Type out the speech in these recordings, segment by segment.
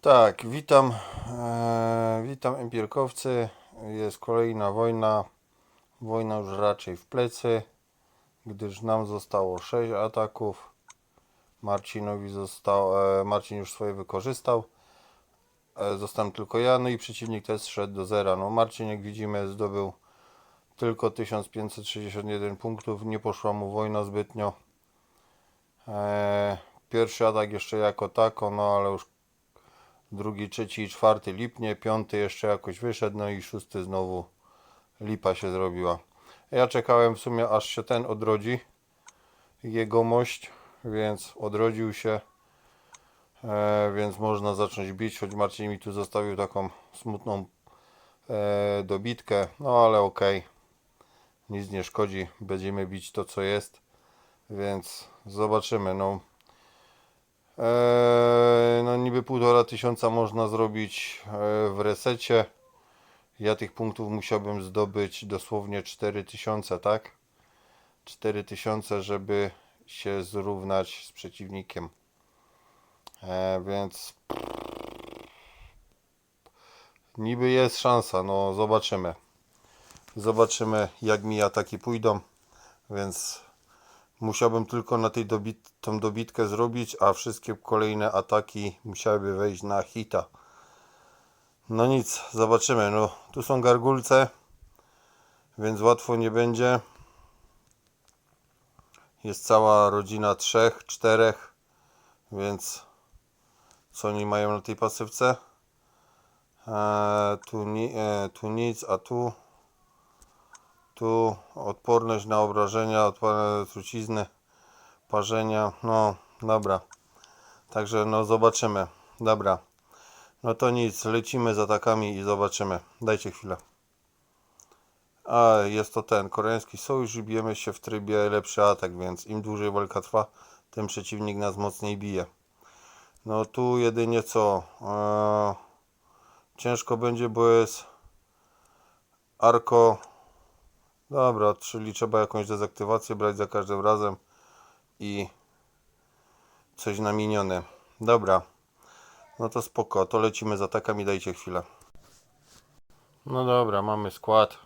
Tak, witam, e, witam empirkowcy. Jest kolejna wojna. Wojna już raczej w plecy, gdyż nam zostało 6 ataków. Marcinowi został, e, Marcin już swoje wykorzystał. E, zostałem tylko ja, no i przeciwnik też szedł do zera. No Marcin, jak widzimy, zdobył tylko 1561 punktów. Nie poszła mu wojna zbytnio. E, pierwszy atak jeszcze jako tako, no ale już drugi, trzeci i czwarty lipnie, piąty jeszcze jakoś wyszedł, no i szósty znowu lipa się zrobiła. Ja czekałem w sumie aż się ten odrodzi, jegomość, więc odrodził się, e, więc można zacząć bić, choć Marcin mi tu zostawił taką smutną e, dobitkę, no ale okej, nic nie szkodzi, będziemy bić to co jest, więc zobaczymy, no. Eee, no niby półtora tysiąca można zrobić e, w resecie. Ja tych punktów musiałbym zdobyć dosłownie 4000, tak? 4000, żeby się zrównać z przeciwnikiem. E, więc niby jest szansa, no zobaczymy. Zobaczymy jak mi ataki pójdą, więc Musiałbym tylko na tej dobit, tą dobitkę zrobić, a wszystkie kolejne ataki musiałyby wejść na hita. No nic, zobaczymy. No, tu są gargulce, więc łatwo nie będzie. Jest cała rodzina trzech, czterech, więc co oni mają na tej pasywce? Eee, tu, ni, e, tu nic, a tu tu odporność na obrażenia, odporność na trucizny, parzenia. No, dobra. Także no zobaczymy. Dobra. No to nic, lecimy z atakami i zobaczymy. Dajcie chwilę. A, jest to ten, koreański sojusz i bijemy się w trybie lepszy atak, więc im dłużej walka trwa, tym przeciwnik nas mocniej bije. No tu jedynie co, eee, ciężko będzie, bo jest Arko Dobra, czyli trzeba jakąś dezaktywację brać za każdym razem i coś na. Dobra, no to spoko, to lecimy z atakami, dajcie chwilę. No dobra, mamy skład.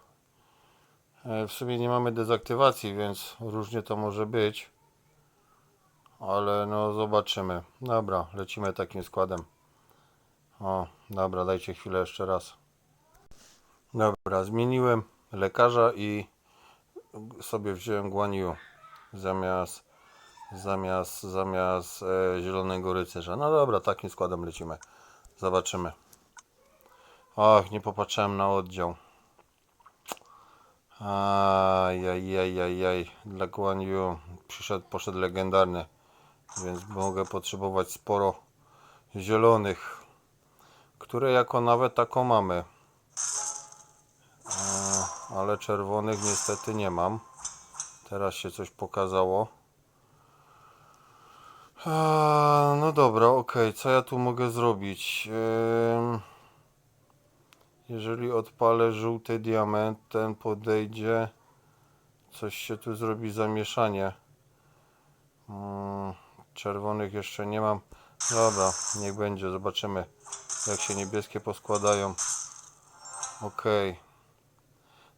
E, W sumie nie mamy dezaktywacji, więc różnie to może być. Ale no zobaczymy. Dobra, lecimy takim składem. O, dobra, dajcie chwilę jeszcze raz. Dobra, zmieniłem lekarza i sobie wziąłem Guaniu zamiast zamiast zamiast e, zielonego rycerza. No dobra, takim składem lecimy. Zobaczymy. Och, nie popatrzyłem na oddział. Ajajajajaj. Dla Guaniu przyszedł, poszedł legendarny. Więc mogę potrzebować sporo zielonych. Które jako nawet taką mamy ale czerwonych niestety nie mam. Teraz się coś pokazało. No dobra, ok, co ja tu mogę zrobić? Jeżeli odpalę żółty diament, ten podejdzie. Coś się tu zrobi zamieszanie. Mm, czerwonych jeszcze nie mam. Dobra, niech będzie, zobaczymy jak się niebieskie poskładają. Okej. Okay.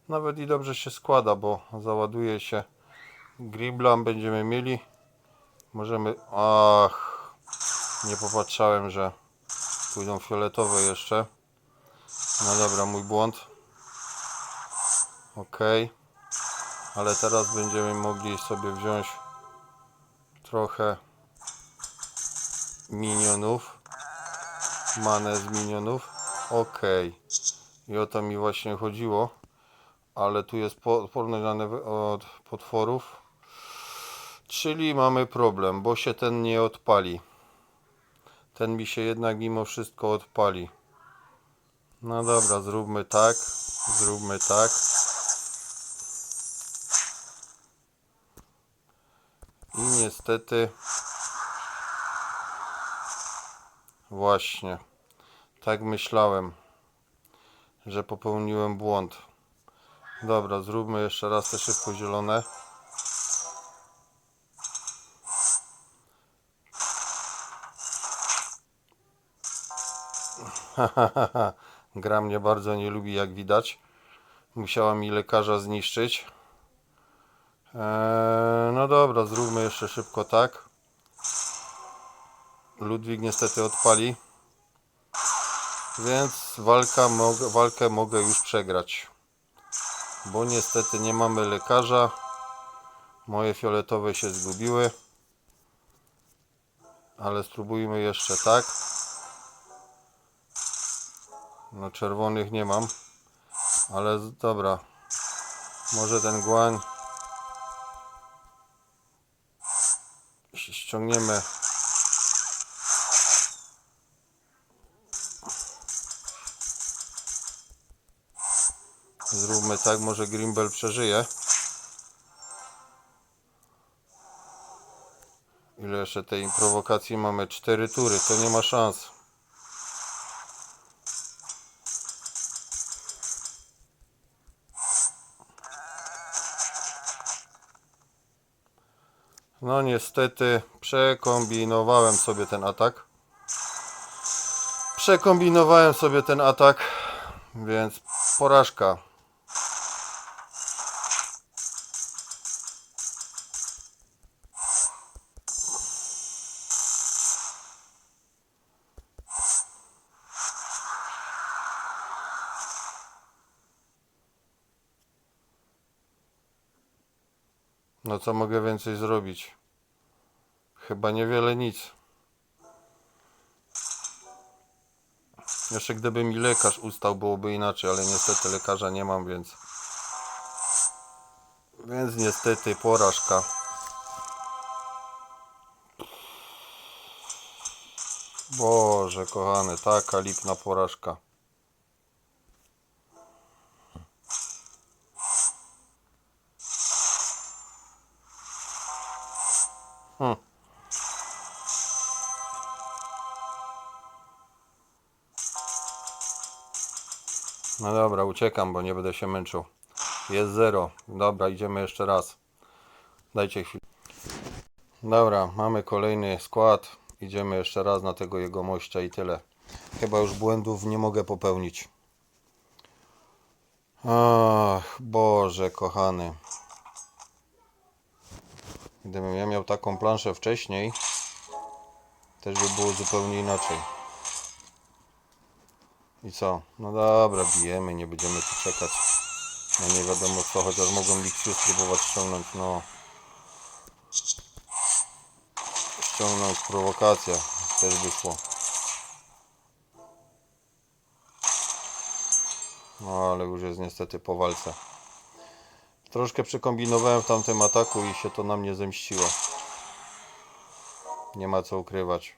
Nawet i dobrze się składa, bo załaduje się Griblam będziemy mieli. Możemy... Ach, nie popatrzałem, że pójdą fioletowe jeszcze. No dobra, mój błąd. Ok. Ale teraz będziemy mogli sobie wziąć trochę minionów. Manę z minionów. Ok. I o to mi właśnie chodziło ale tu jest odporność od potworów. Czyli mamy problem, bo się ten nie odpali. Ten mi się jednak mimo wszystko odpali. No dobra, zróbmy tak. Zróbmy tak. I niestety właśnie tak myślałem, że popełniłem błąd. Dobra, zróbmy jeszcze raz te szybko zielone. Gra mnie bardzo nie lubi, jak widać. Musiała mi lekarza zniszczyć. Eee, no dobra, zróbmy jeszcze szybko tak. Ludwik niestety odpali. Więc walka, walkę mogę już przegrać. Bo niestety nie mamy lekarza. Moje fioletowe się zgubiły. Ale spróbujmy jeszcze tak. No czerwonych nie mam. Ale dobra. Może ten guań ś- ściągniemy. Zróbmy tak, może Grimbel przeżyje. Ile jeszcze tej prowokacji mamy? Cztery tury, to nie ma szans. No niestety przekombinowałem sobie ten atak. Przekombinowałem sobie ten atak, więc porażka. No co mogę więcej zrobić? Chyba niewiele nic. Jeszcze gdyby mi lekarz ustał, byłoby inaczej, ale niestety lekarza nie mam, więc. Więc niestety porażka. Boże, kochany, taka lipna porażka. No dobra, uciekam, bo nie będę się męczył. Jest zero. Dobra, idziemy jeszcze raz. Dajcie chwilę. Dobra, mamy kolejny skład. Idziemy jeszcze raz na tego jego mościa i tyle. Chyba już błędów nie mogę popełnić. Ach, Boże, kochany. Gdybym ja miał taką planszę wcześniej, też by było zupełnie inaczej. I co? No dobra, bijemy, nie będziemy tu czekać. No nie wiadomo co, chociaż mogą Lixiu spróbować ściągnąć, no. Ściągnąć prowokację, też by szło. No ale już jest niestety po walce. Troszkę przekombinowałem w tamtym ataku i się to na mnie zemściło. Nie ma co ukrywać.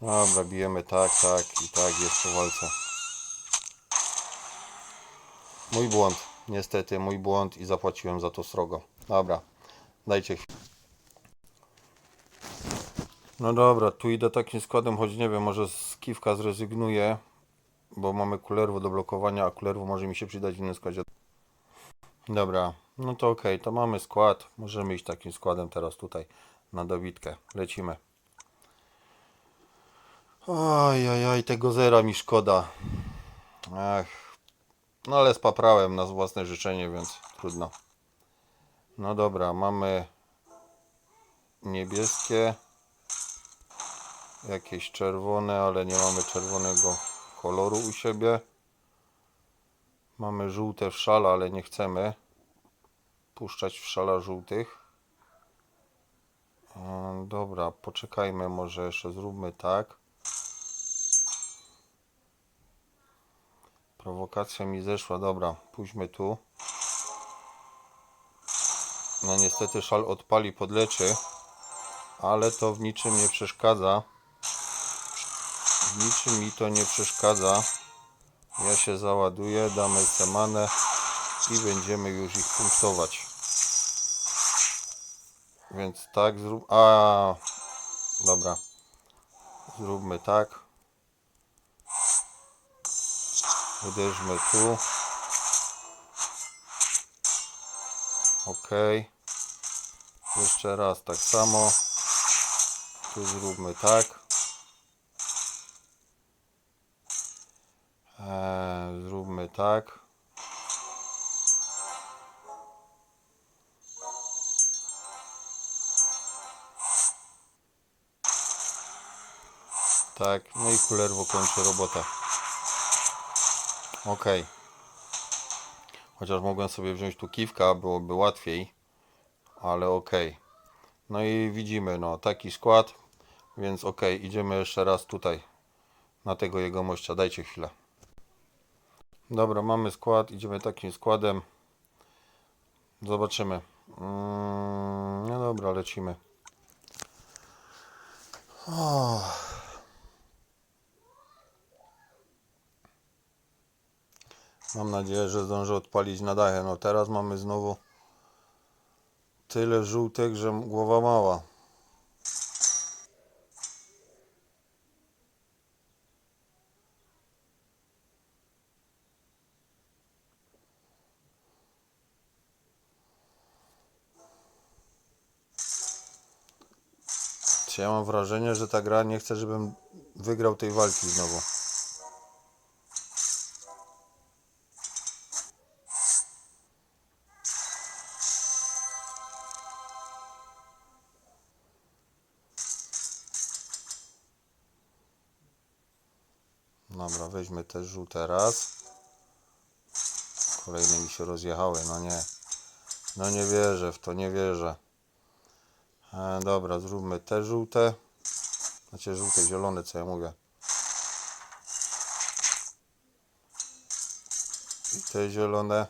Dobra, bijemy tak, tak i tak jest po walce. Mój błąd, niestety mój błąd i zapłaciłem za to srogo. Dobra, dajcie chwilę. No dobra, tu idę takim składem, choć nie wiem, może z kiwka zrezygnuję, bo mamy kulerwo do blokowania, a kulerwo może mi się przydać w innym składzie. Dobra, no to okej, to mamy skład. Możemy iść takim składem teraz tutaj na dobitkę. Lecimy. Oj, oj, oj, tego zera mi szkoda. Ach, no ale spaprałem na własne życzenie, więc trudno. No dobra, mamy niebieskie, jakieś czerwone, ale nie mamy czerwonego koloru u siebie. Mamy żółte w szale, ale nie chcemy puszczać w szala żółtych. E, Dobra, poczekajmy, może jeszcze zróbmy tak. Prowokacja mi zeszła, dobra, pójdźmy tu. No niestety szal odpali, podleczy, ale to w niczym nie przeszkadza. W niczym mi to nie przeszkadza. Ja się załaduję, damy semanę i będziemy już ich punktować. Więc tak zrób. A, dobra. Zróbmy tak. Uderzmy tu. Ok. Jeszcze raz tak samo. Tu zróbmy tak. Eee, zróbmy tak. Tak, no i kulerwo kończy robotę. Ok. Chociaż mogłem sobie wziąć tu kiwka, byłoby łatwiej, ale ok. No i widzimy, no taki skład, więc ok, idziemy jeszcze raz tutaj na tego jego mościa. Dajcie chwilę. Dobra, mamy skład, idziemy takim składem. Zobaczymy. Mm, no dobra, lecimy. O. Mam nadzieję, że zdążę odpalić na dachę. No teraz mamy znowu tyle żółtek, że głowa mała. Ja mam wrażenie, że ta gra nie chce, żebym wygrał tej walki znowu. Dobra, weźmy też żółte raz. Kolejne mi się rozjechały, no nie. No nie wierzę w to, nie wierzę. E, dobra, zróbmy te żółte. Znaczy żółte, zielone, co ja mówię. I te zielone.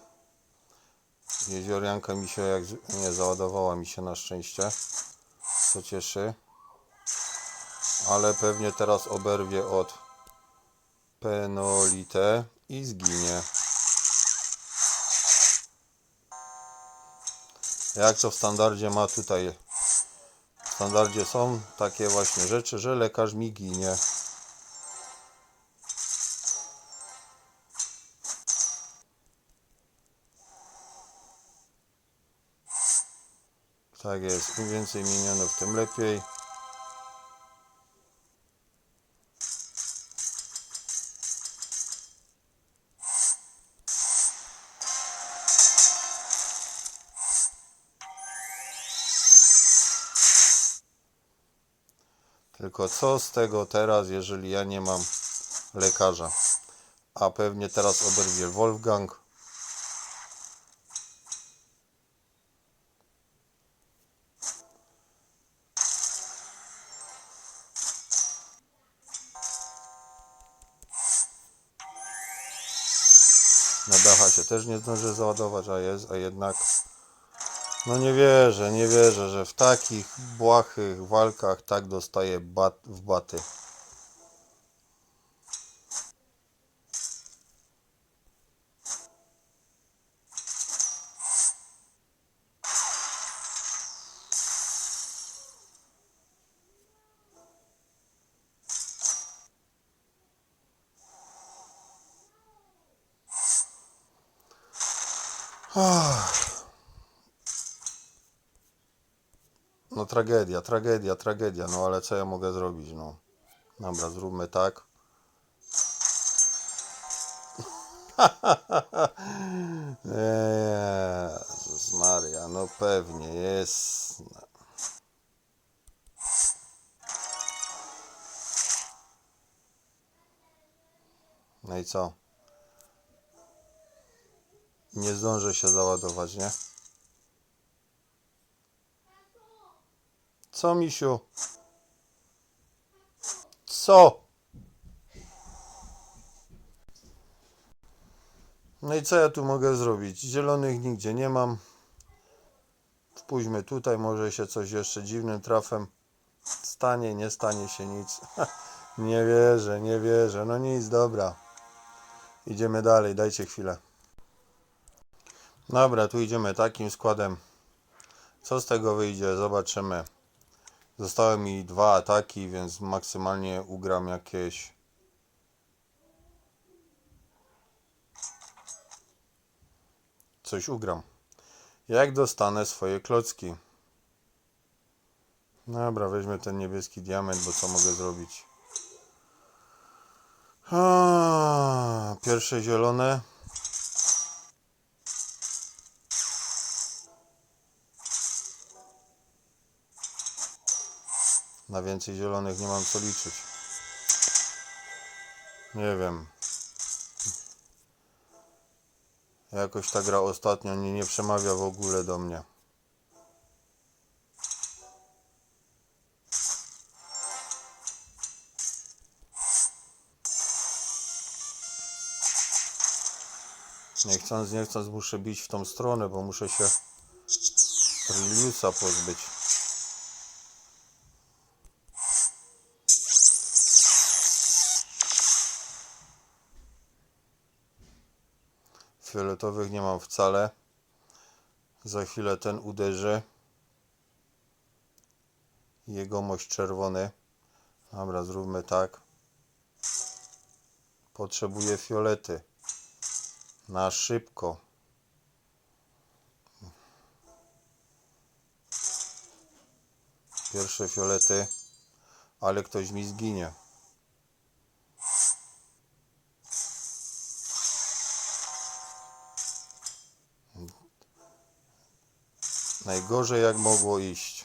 Jeziorianka mi się jak nie załadowała mi się na szczęście. Co cieszy. Ale pewnie teraz oberwie od penolite i zginie. Jak to w standardzie ma tutaj w standardzie są takie właśnie rzeczy, że lekarz mi ginie. Tak jest, im więcej minionów, tym lepiej. Tylko co z tego teraz, jeżeli ja nie mam lekarza? A pewnie teraz oberwie Wolfgang. Na dacha się też nie zdąży załadować, a jest, a jednak no nie wierzę, nie wierzę, że w takich błahych walkach tak dostaję bat, w baty. Tragedia, tragedia, tragedia, no ale co ja mogę zrobić, no. Dobra, zróbmy tak. Jezus Maria, no pewnie jest. No i co? Nie zdążę się załadować, nie? Co, misiu? Co? No i co ja tu mogę zrobić? Zielonych nigdzie nie mam. Wpuśćmy tutaj, może się coś jeszcze dziwnym trafem stanie, nie stanie się nic. nie wierzę, nie wierzę. No nic, dobra. Idziemy dalej, dajcie chwilę. Dobra, tu idziemy takim składem. Co z tego wyjdzie? Zobaczymy. Zostały mi dwa ataki, więc maksymalnie ugram jakieś. Coś ugram. Jak dostanę swoje klocki? Dobra, weźmy ten niebieski diament, bo co mogę zrobić? Pierwsze zielone. Na więcej zielonych nie mam co liczyć. Nie wiem. Jakoś ta gra ostatnio nie, nie przemawia w ogóle do mnie. Nie chcąc, nie chcąc muszę bić w tą stronę, bo muszę się Trilliusa pozbyć. Fioletowych nie mam wcale. Za chwilę ten uderzy. Jegomość czerwony. Dobra, zróbmy tak. Potrzebuję fiolety. Na szybko. Pierwsze fiolety, ale ktoś mi zginie. Najgorzej jak mogło iść.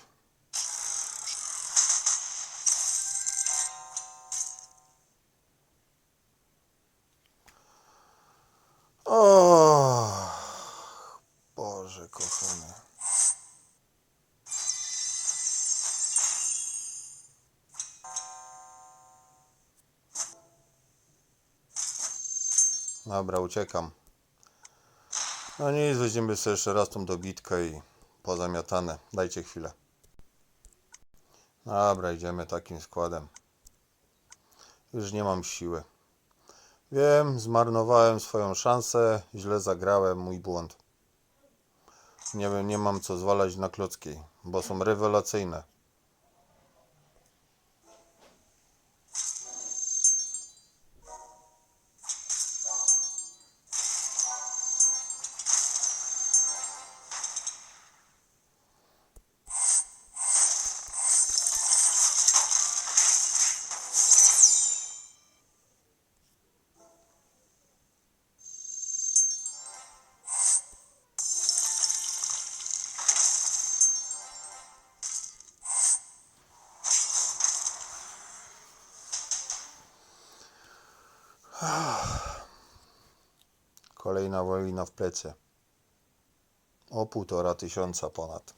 O, Boże kochany. Dobra, uciekam. No nic, weźmiemy sobie jeszcze raz tą dobitkę i pozamiatane. Dajcie chwilę. Dobra, idziemy takim składem. Już nie mam siły. Wiem, zmarnowałem swoją szansę, źle zagrałem, mój błąd. Nie wiem, nie mam co zwalać na klocki, bo są rewelacyjne. Kolejna wojna w plecy. O półtora tysiąca ponad.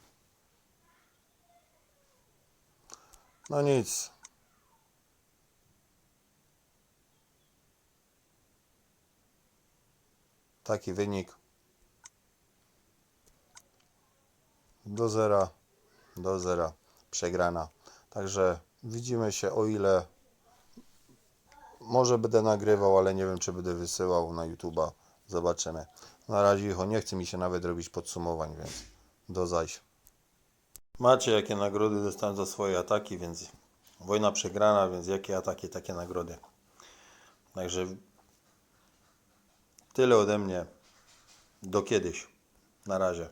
No nic. Taki wynik. Do zera. Do zera. Przegrana. Także widzimy się o ile może będę nagrywał, ale nie wiem, czy będę wysyłał na YouTube'a. Zobaczymy. Na razie Icho, nie chce mi się nawet robić podsumowań, więc do zaś. Macie jakie nagrody dostałem za swoje ataki, więc wojna przegrana, więc jakie ataki, takie nagrody. Także tyle ode mnie. Do kiedyś. Na razie.